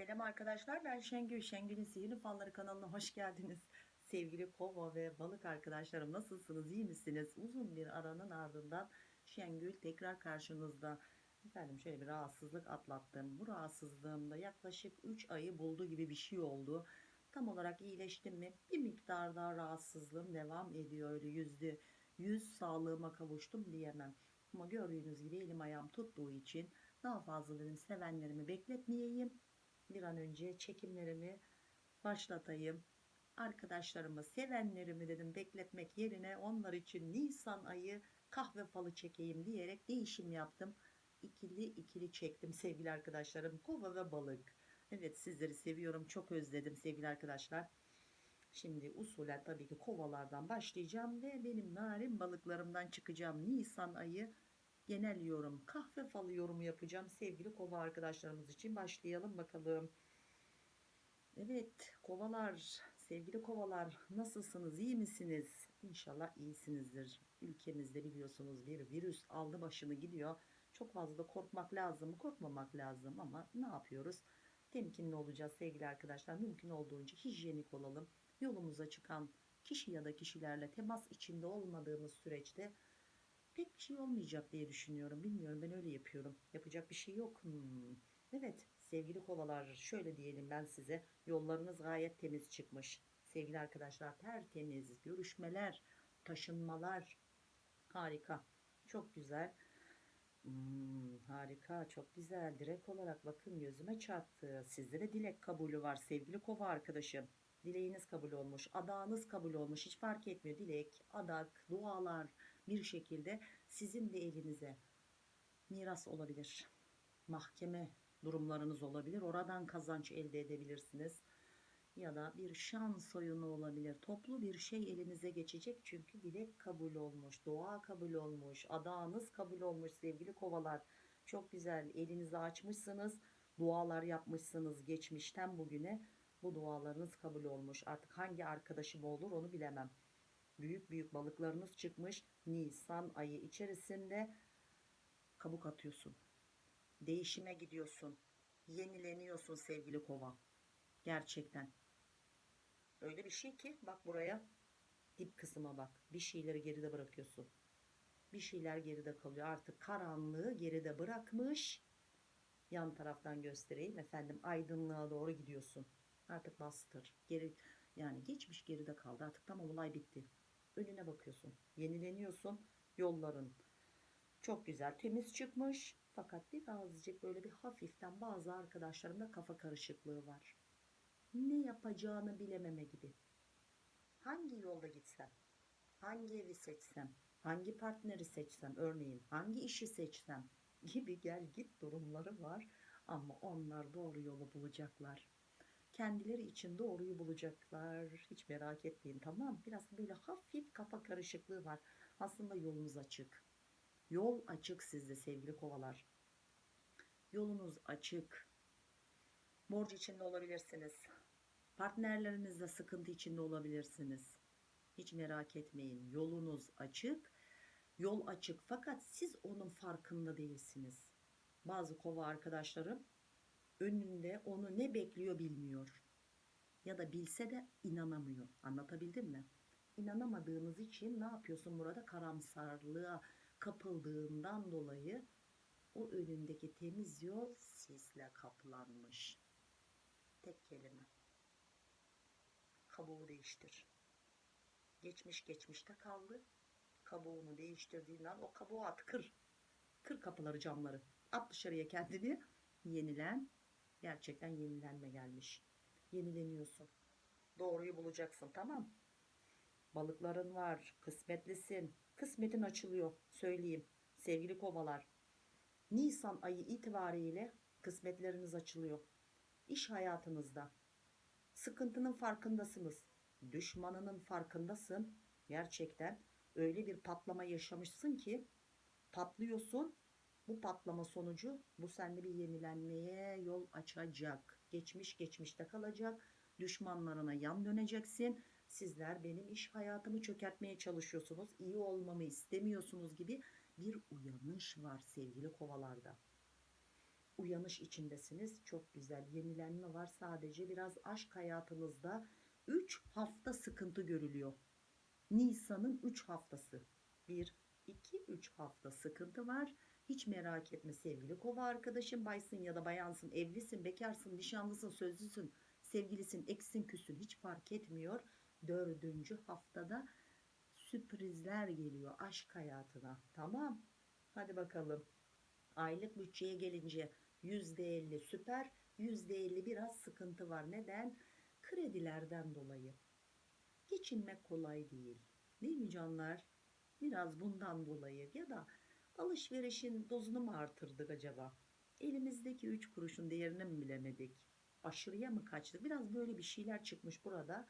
Selam arkadaşlar ben Şengül. Şengül'ün Sihirli Falları kanalına hoş geldiniz. Sevgili kova ve balık arkadaşlarım nasılsınız iyi misiniz? Uzun bir aranın ardından Şengül tekrar karşınızda. Efendim şöyle bir rahatsızlık atlattım. Bu rahatsızlığımda yaklaşık 3 ayı buldu gibi bir şey oldu. Tam olarak iyileştim mi? Bir miktar daha rahatsızlığım devam ediyor. Öyle yüzde yüz sağlığıma kavuştum diyemem. Ama gördüğünüz gibi elim ayağım tuttuğu için daha fazla dedim sevenlerimi bekletmeyeyim bir an önce çekimlerimi başlatayım. Arkadaşlarımı, sevenlerimi dedim bekletmek yerine onlar için Nisan ayı kahve falı çekeyim diyerek değişim yaptım. İkili ikili çektim sevgili arkadaşlarım. Kova ve balık. Evet sizleri seviyorum. Çok özledim sevgili arkadaşlar. Şimdi usulen tabii ki kovalardan başlayacağım ve benim narin balıklarımdan çıkacağım. Nisan ayı genel yorum, kahve falı yorumu yapacağım sevgili kova arkadaşlarımız için. Başlayalım bakalım. Evet kovalar, sevgili kovalar nasılsınız, iyi misiniz? İnşallah iyisinizdir. Ülkemizde biliyorsunuz bir virüs aldı başını gidiyor. Çok fazla korkmak lazım mı? Korkmamak lazım ama ne yapıyoruz? Temkinli olacağız sevgili arkadaşlar. Mümkün olduğunca hijyenik olalım. Yolumuza çıkan kişi ya da kişilerle temas içinde olmadığımız süreçte pek bir şey olmayacak diye düşünüyorum. Bilmiyorum ben öyle yapıyorum. Yapacak bir şey yok. Hmm. Evet sevgili kovalar şöyle diyelim ben size. Yollarınız gayet temiz çıkmış. Sevgili arkadaşlar tertemiz görüşmeler, taşınmalar harika. Çok güzel. Hmm, harika çok güzel direkt olarak bakın gözüme çarptı sizde de dilek kabulü var sevgili kova arkadaşım dileğiniz kabul olmuş adağınız kabul olmuş hiç fark etmiyor dilek adak dualar bir şekilde sizin de elinize miras olabilir mahkeme durumlarınız olabilir oradan kazanç elde edebilirsiniz ya da bir şans oyunu olabilir. Toplu bir şey elinize geçecek çünkü dilek kabul olmuş, dua kabul olmuş, adağınız kabul olmuş sevgili kovalar. Çok güzel elinizi açmışsınız, dualar yapmışsınız geçmişten bugüne. Bu dualarınız kabul olmuş. Artık hangi arkadaşım olur onu bilemem. Büyük büyük balıklarınız çıkmış. Nisan ayı içerisinde kabuk atıyorsun. Değişime gidiyorsun. Yenileniyorsun sevgili kova. Gerçekten. Öyle bir şey ki bak buraya dip kısma bak. Bir şeyleri geride bırakıyorsun. Bir şeyler geride kalıyor. Artık karanlığı geride bırakmış. Yan taraftan göstereyim efendim aydınlığa doğru gidiyorsun. Artık bastır. Geri yani geçmiş geride kaldı. Artık tamam olay bitti. Önüne bakıyorsun. Yenileniyorsun. Yolların çok güzel temiz çıkmış. Fakat birazcık böyle bir hafiften bazı arkadaşlarımda kafa karışıklığı var ne yapacağını bilememe gibi. Hangi yolda gitsem, hangi evi seçsem, hangi partneri seçsem, örneğin hangi işi seçsem gibi gel git durumları var ama onlar doğru yolu bulacaklar. Kendileri için doğruyu bulacaklar. Hiç merak etmeyin tamam Biraz böyle hafif kafa karışıklığı var. Aslında yolunuz açık. Yol açık sizde sevgili kovalar. Yolunuz açık. Borç içinde olabilirsiniz. Partnerlerinizle sıkıntı içinde olabilirsiniz. Hiç merak etmeyin. Yolunuz açık. Yol açık fakat siz onun farkında değilsiniz. Bazı kova arkadaşlarım önünde onu ne bekliyor bilmiyor. Ya da bilse de inanamıyor. Anlatabildim mi? İnanamadığınız için ne yapıyorsun burada? Karamsarlığa kapıldığından dolayı o önündeki temiz yol sisle kaplanmış. Tek kelime kabuğu değiştir. Geçmiş geçmişte kaldı. Kabuğunu değiştirdiğinden o kabuğu at kır. Kır kapıları camları. At dışarıya kendini. Yenilen. Gerçekten yenilenme gelmiş. Yenileniyorsun. Doğruyu bulacaksın tamam. Balıkların var. Kısmetlisin. Kısmetin açılıyor. Söyleyeyim. Sevgili kovalar. Nisan ayı itibariyle kısmetleriniz açılıyor. İş hayatınızda sıkıntının farkındasınız. Düşmanının farkındasın. Gerçekten öyle bir patlama yaşamışsın ki patlıyorsun. Bu patlama sonucu bu sende bir yenilenmeye yol açacak. Geçmiş geçmişte kalacak. Düşmanlarına yan döneceksin. Sizler benim iş hayatımı çökertmeye çalışıyorsunuz. İyi olmamı istemiyorsunuz gibi bir uyanış var sevgili kovalarda. uyanış içindesiniz. Çok güzel. Yenilenme var. Sadece biraz aşk hayatınızda 3 hafta sıkıntı görülüyor. Nisan'ın 3 haftası. 1, 2, 3 hafta sıkıntı var. Hiç merak etme sevgili kova arkadaşım. Baysın ya da bayansın, evlisin, bekarsın, nişanlısın, sözlüsün, sevgilisin, eksin, küsün hiç fark etmiyor. Dördüncü haftada sürprizler geliyor aşk hayatına. Tamam. Hadi bakalım. Aylık bütçeye gelince %50 süper, %50 biraz sıkıntı var. Neden? Kredilerden dolayı. Geçinmek kolay değil. Değil mi canlar? Biraz bundan dolayı ya da alışverişin dozunu mu artırdık acaba? Elimizdeki 3 kuruşun değerini mi bilemedik? Aşırıya mı kaçtık? Biraz böyle bir şeyler çıkmış burada.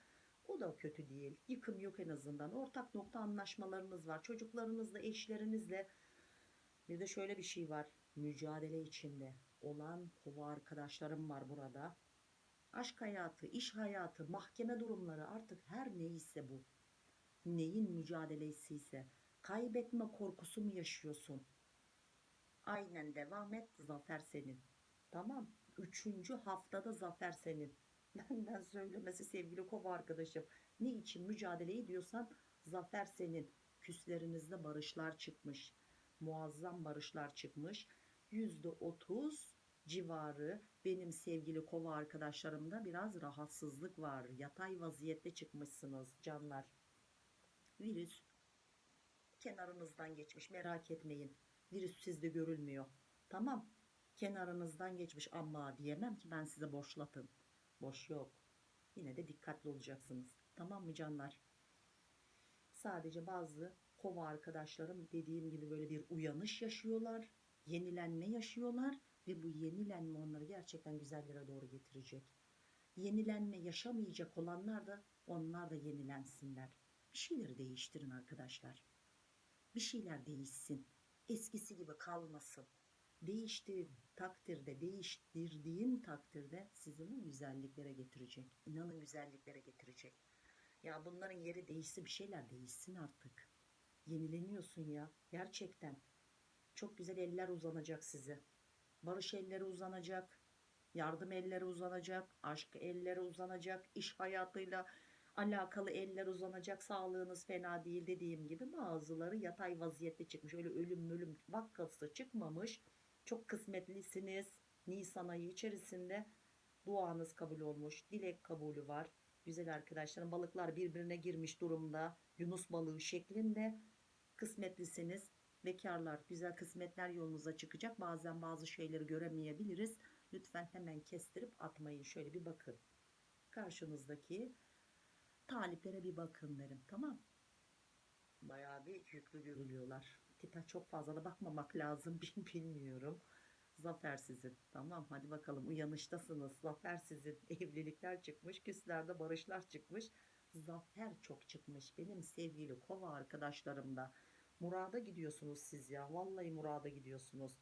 O da kötü değil. Yıkım yok en azından. Ortak nokta anlaşmalarınız var. Çocuklarınızla, eşlerinizle. Bir de şöyle bir şey var. Mücadele içinde olan kova arkadaşlarım var burada. Aşk hayatı, iş hayatı, mahkeme durumları artık her neyse bu. Neyin mücadelesi ise kaybetme korkusu mu yaşıyorsun? Aynen devam et. Zafer senin. Tamam. Üçüncü haftada zafer senin. Benden söylemesi sevgili kova arkadaşım. Ne için mücadele ediyorsan zafer senin. Küslerinizde barışlar çıkmış. Muazzam barışlar çıkmış. Yüzde otuz civarı benim sevgili kova arkadaşlarımda biraz rahatsızlık var. Yatay vaziyette çıkmışsınız canlar. Virüs kenarınızdan geçmiş merak etmeyin. Virüs sizde görülmüyor. Tamam kenarınızdan geçmiş ama diyemem ki ben size boşlatın. Boş yok. Yine de dikkatli olacaksınız. Tamam mı canlar? Sadece bazı kova arkadaşlarım dediğim gibi böyle bir uyanış yaşıyorlar. Yenilenme yaşıyorlar ve bu yenilenme onları gerçekten güzellere doğru getirecek. Yenilenme yaşamayacak olanlar da onlar da yenilensinler. Bir şeyleri değiştirin arkadaşlar. Bir şeyler değişsin. Eskisi gibi kalmasın. Değiştiğin takdirde, değiştirdiğin takdirde sizi bu güzelliklere getirecek. İnanın güzelliklere getirecek. Ya bunların yeri değişsin, bir şeyler değişsin artık. Yenileniyorsun ya. Gerçekten. Çok güzel eller uzanacak size. Barış elleri uzanacak. Yardım elleri uzanacak. Aşk elleri uzanacak. iş hayatıyla alakalı eller uzanacak. Sağlığınız fena değil dediğim gibi bazıları yatay vaziyette çıkmış. Öyle ölüm ölüm vakası çıkmamış. Çok kısmetlisiniz. Nisan ayı içerisinde duanız kabul olmuş. Dilek kabulü var. Güzel arkadaşlarım balıklar birbirine girmiş durumda. Yunus balığı şeklinde kısmetlisiniz. Bekarlar güzel kısmetler yolunuza çıkacak. Bazen bazı şeyleri göremeyebiliriz. Lütfen hemen kestirip atmayın. Şöyle bir bakın. Karşınızdaki taliplere bir bakın derim. Tamam. Bayağı bir yüklü görülüyorlar. Tita çok fazla da bakmamak lazım. Bilmiyorum. Zafer sizin. Tamam hadi bakalım uyanıştasınız. Zafer sizin. Evlilikler çıkmış. Küslerde barışlar çıkmış. Zafer çok çıkmış. Benim sevgili kova arkadaşlarımda. Murada gidiyorsunuz siz ya. Vallahi murada gidiyorsunuz.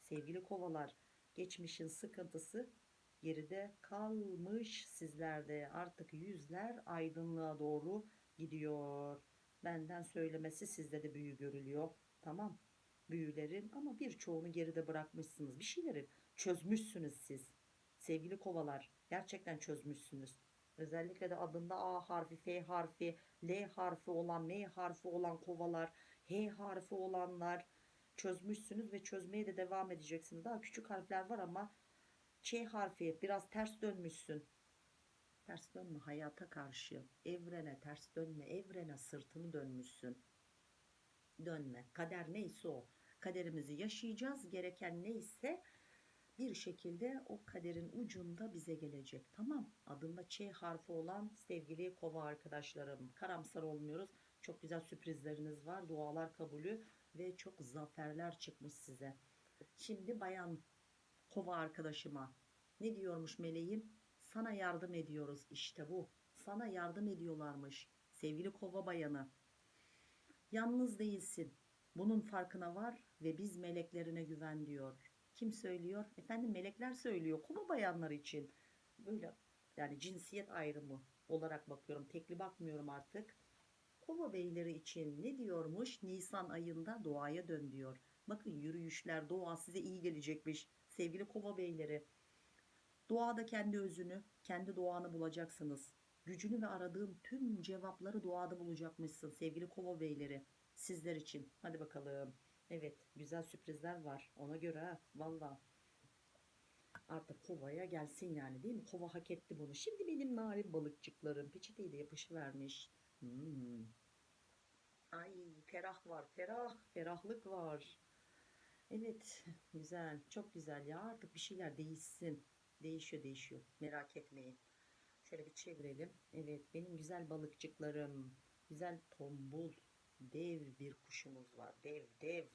Sevgili kovalar. Geçmişin sıkıntısı geride kalmış sizlerde. Artık yüzler aydınlığa doğru gidiyor. Benden söylemesi sizde de büyü görülüyor. Tamam büyülerin ama birçoğunu geride bırakmışsınız. Bir şeyleri çözmüşsünüz siz. Sevgili kovalar gerçekten çözmüşsünüz. Özellikle de adında A harfi, F harfi, L harfi olan, M harfi olan kovalar, H harfi olanlar çözmüşsünüz ve çözmeye de devam edeceksiniz. Daha küçük harfler var ama Ç harfi biraz ters dönmüşsün. Ters dönme hayata karşı. Evrene ters dönme. Evrene sırtını dönmüşsün. Dönme. Kader neyse o. Kaderimizi yaşayacağız. Gereken neyse bir şekilde o kaderin ucunda bize gelecek. Tamam. Adında Ç harfi olan sevgili kova arkadaşlarım. Karamsar olmuyoruz. Çok güzel sürprizleriniz var. Dualar kabulü ve çok zaferler çıkmış size. Şimdi bayan kova arkadaşıma ne diyormuş meleğim? Sana yardım ediyoruz işte bu. Sana yardım ediyorlarmış. Sevgili kova bayanı. Yalnız değilsin. Bunun farkına var ve biz meleklerine güven diyor. Kim söylüyor? Efendim melekler söylüyor. Kova bayanlar için. Böyle yani cinsiyet ayrımı olarak bakıyorum. Tekli bakmıyorum artık. Kova beyleri için ne diyormuş? Nisan ayında doğaya dön diyor. Bakın yürüyüşler, doğa size iyi gelecekmiş sevgili kova beyleri. Doğada kendi özünü, kendi doğanı bulacaksınız. Gücünü ve aradığın tüm cevapları doğada bulacakmışsın sevgili kova beyleri. Sizler için. Hadi bakalım. Evet güzel sürprizler var. Ona göre ha. Valla. Artık kovaya gelsin yani değil mi? Kova hak etti bunu. Şimdi benim narin balıkçıklarım peçeteyi de yapışıvermiş. Hmm. Ay ferah var ferah. Ferahlık var. Evet güzel çok güzel ya artık bir şeyler değişsin. Değişiyor değişiyor merak etmeyin. Şöyle bir çevirelim. Evet benim güzel balıkçıklarım. Güzel tombul dev bir kuşumuz var. Dev dev.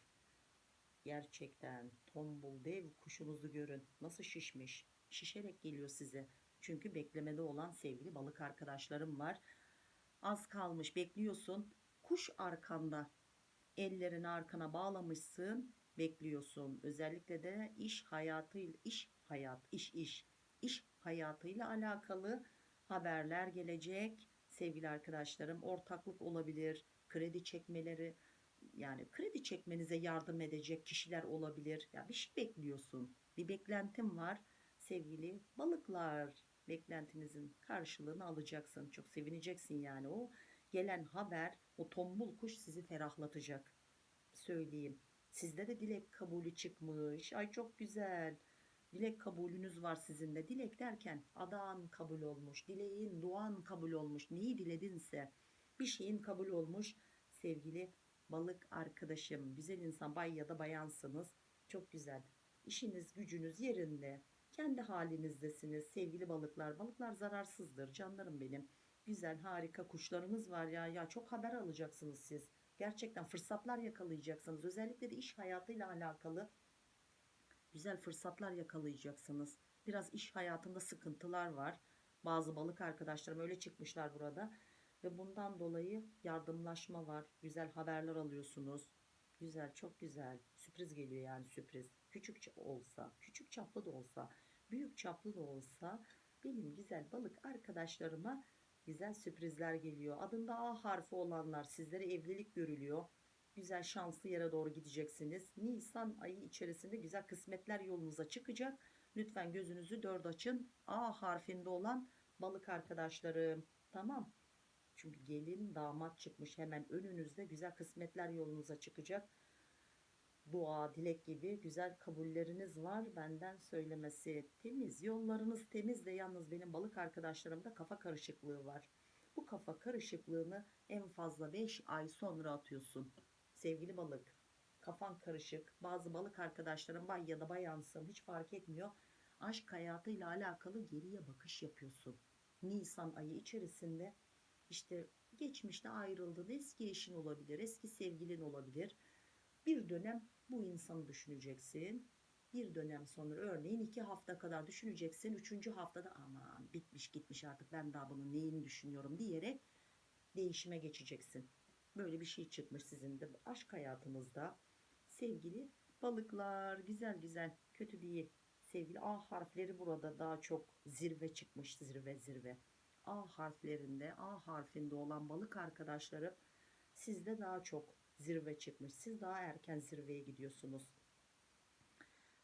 Gerçekten tombul dev kuşumuzu görün. Nasıl şişmiş. Şişerek geliyor size. Çünkü beklemede olan sevgili balık arkadaşlarım var. Az kalmış bekliyorsun. Kuş arkanda. Ellerini arkana bağlamışsın. Bekliyorsun. Özellikle de iş hayatıyla iş hayat iş iş iş hayatıyla alakalı haberler gelecek. Sevgili arkadaşlarım ortaklık olabilir. Kredi çekmeleri yani kredi çekmenize yardım edecek kişiler olabilir. Ya bir şey bekliyorsun. Bir beklentim var. Sevgili balıklar, beklentinizin karşılığını alacaksın. Çok sevineceksin yani o gelen haber, o tombul kuş sizi ferahlatacak. Söyleyeyim. Sizde de dilek kabulü çıkmış. Ay çok güzel. Dilek kabulünüz var sizin de. Dilek derken adan kabul olmuş. Dileğin, duan kabul olmuş. Neyi diledinse bir şeyin kabul olmuş. Sevgili balık arkadaşım, güzel insan, bay ya da bayansınız. Çok güzel. İşiniz, gücünüz yerinde. Kendi halinizdesiniz sevgili balıklar. Balıklar zararsızdır canlarım benim. Güzel, harika kuşlarınız var ya. Ya çok haber alacaksınız siz. Gerçekten fırsatlar yakalayacaksınız. Özellikle de iş hayatıyla alakalı güzel fırsatlar yakalayacaksınız. Biraz iş hayatında sıkıntılar var. Bazı balık arkadaşlarım öyle çıkmışlar burada. Ve bundan dolayı yardımlaşma var. Güzel haberler alıyorsunuz. Güzel, çok güzel. Sürpriz geliyor yani sürpriz. Küçük olsa, küçük çaplı da olsa, büyük çaplı da olsa benim güzel balık arkadaşlarıma güzel sürprizler geliyor. Adında A harfi olanlar sizlere evlilik görülüyor. Güzel şanslı yere doğru gideceksiniz. Nisan ayı içerisinde güzel kısmetler yolunuza çıkacak. Lütfen gözünüzü dört açın. A harfinde olan balık arkadaşlarım. Tamam. Çünkü gelin damat çıkmış hemen önünüzde güzel kısmetler yolunuza çıkacak. Dua, dilek gibi güzel kabulleriniz var benden söylemesi. Temiz, yollarınız temiz de yalnız benim balık arkadaşlarımda kafa karışıklığı var. Bu kafa karışıklığını en fazla 5 ay sonra atıyorsun. Sevgili balık, kafan karışık. Bazı balık arkadaşlarım bay ya da bayansın hiç fark etmiyor. Aşk hayatıyla alakalı geriye bakış yapıyorsun. Nisan ayı içerisinde işte geçmişte ayrıldığın eski eşin olabilir, eski sevgilin olabilir. Bir dönem bu insanı düşüneceksin. Bir dönem sonra örneğin iki hafta kadar düşüneceksin. Üçüncü haftada aman bitmiş gitmiş artık ben daha bunun neyini düşünüyorum diyerek değişime geçeceksin. Böyle bir şey çıkmış sizin de aşk hayatınızda. Sevgili balıklar güzel güzel kötü değil. Sevgili A harfleri burada daha çok zirve çıkmış zirve zirve. A harflerinde A harfinde olan balık arkadaşlarım sizde daha çok zirve çıkmış. Siz daha erken zirveye gidiyorsunuz.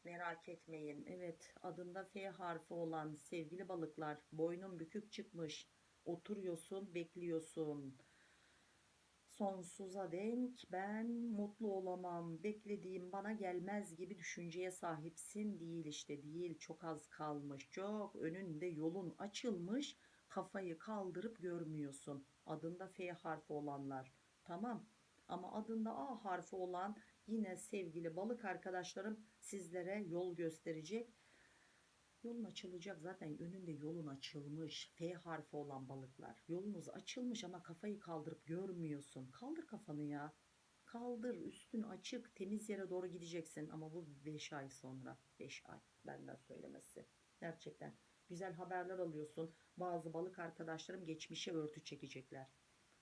Merak etmeyin. Evet adında F harfi olan sevgili balıklar boynun bükük çıkmış. Oturuyorsun bekliyorsun. Sonsuza denk ben mutlu olamam. Beklediğim bana gelmez gibi düşünceye sahipsin değil işte değil. Çok az kalmış. Çok önünde yolun açılmış. Kafayı kaldırıp görmüyorsun. Adında F harfi olanlar. Tamam. Ama adında A harfi olan yine sevgili balık arkadaşlarım sizlere yol gösterecek. Yolun açılacak zaten önünde yolun açılmış. F harfi olan balıklar. Yolunuz açılmış ama kafayı kaldırıp görmüyorsun. Kaldır kafanı ya. Kaldır üstün açık temiz yere doğru gideceksin ama bu 5 ay sonra 5 ay benden söylemesi gerçekten güzel haberler alıyorsun bazı balık arkadaşlarım geçmişe örtü çekecekler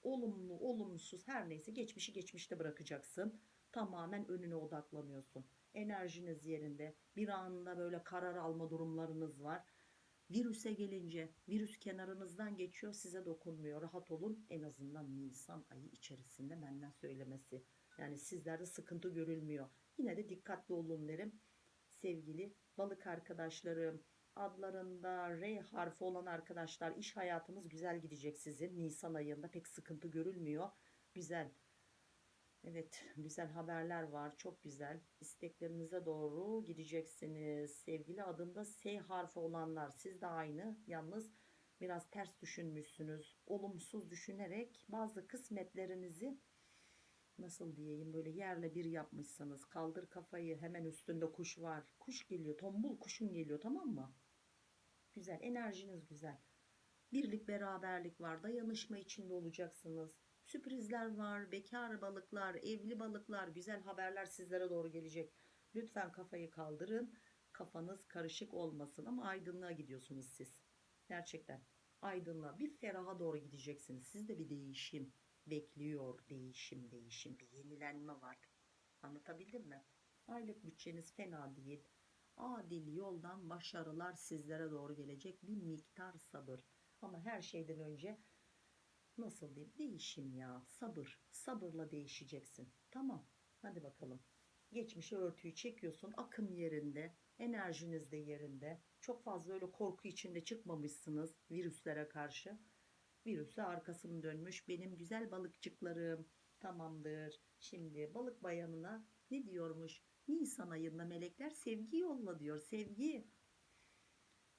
olumlu olumsuz her neyse geçmişi geçmişte bırakacaksın. Tamamen önüne odaklanıyorsun. Enerjiniz yerinde. Bir anda böyle karar alma durumlarınız var. Virüse gelince virüs kenarınızdan geçiyor size dokunmuyor. Rahat olun. En azından Nisan ayı içerisinde benden söylemesi. Yani sizlerde sıkıntı görülmüyor. Yine de dikkatli olun derim. Sevgili balık arkadaşlarım. Adlarında R harfi olan arkadaşlar iş hayatınız güzel gidecek sizin. Nisan ayında pek sıkıntı görülmüyor. Güzel. Evet, güzel haberler var. Çok güzel. İsteklerinize doğru gideceksiniz. Sevgili adında S harfi olanlar siz de aynı. Yalnız biraz ters düşünmüşsünüz. Olumsuz düşünerek bazı kısmetlerinizi nasıl diyeyim böyle yerle bir yapmışsınız. Kaldır kafayı hemen üstünde kuş var. Kuş geliyor. Tombul kuşun geliyor tamam mı? Güzel. Enerjiniz güzel. Birlik beraberlik var. Dayanışma içinde olacaksınız. Sürprizler var. Bekar balıklar, evli balıklar, güzel haberler sizlere doğru gelecek. Lütfen kafayı kaldırın. Kafanız karışık olmasın ama aydınlığa gidiyorsunuz siz. Gerçekten aydınlığa bir feraha doğru gideceksiniz. Sizde bir değişim bekliyor. Değişim, değişim, bir yenilenme var. Anlatabildim mi? Aylık bütçeniz fena değil. Adil yoldan başarılar sizlere doğru gelecek. Bir miktar sabır. Ama her şeyden önce nasıl diyeyim? Değişim ya sabır. Sabırla değişeceksin. Tamam hadi bakalım. Geçmişe örtüyü çekiyorsun akım yerinde enerjiniz de yerinde. Çok fazla öyle korku içinde çıkmamışsınız virüslere karşı. Virüse arkasını dönmüş benim güzel balıkçıklarım tamamdır. Şimdi balık bayanına ne diyormuş Nisan ayında melekler sevgi yolla diyor sevgi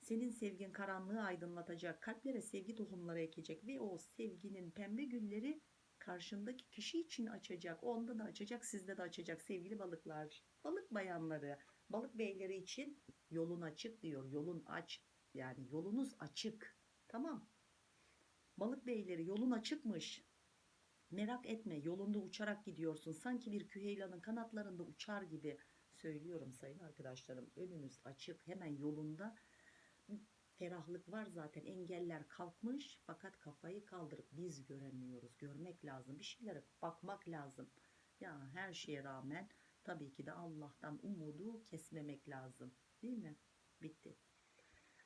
senin sevgin karanlığı aydınlatacak, kalplere sevgi tohumları ekecek ve o sevginin pembe gülleri karşındaki kişi için açacak. Onda da açacak, sizde de açacak sevgili balıklar. Balık bayanları, balık beyleri için yolun açık diyor. Yolun aç. Yani yolunuz açık. Tamam. Balık beyleri yolun açıkmış. Merak etme yolunda uçarak gidiyorsun. Sanki bir küheylanın kanatlarında uçar gibi söylüyorum sayın arkadaşlarım. Önünüz açık hemen yolunda. Ferahlık var zaten engeller kalkmış. Fakat kafayı kaldırıp biz göremiyoruz. Görmek lazım bir şeylere bakmak lazım. Ya her şeye rağmen tabii ki de Allah'tan umudu kesmemek lazım. Değil mi? Bitti.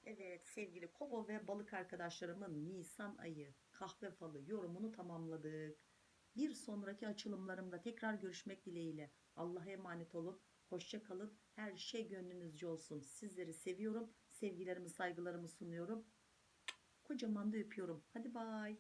Evet sevgili kova ve balık arkadaşlarımın Nisan ayı kahve falı yorumunu tamamladık. Bir sonraki açılımlarımda tekrar görüşmek dileğiyle. Allah'a emanet olun. Hoşça kalın. Her şey gönlünüzce olsun. Sizleri seviyorum. Sevgilerimi, saygılarımı sunuyorum. Kocaman da öpüyorum. Hadi bay.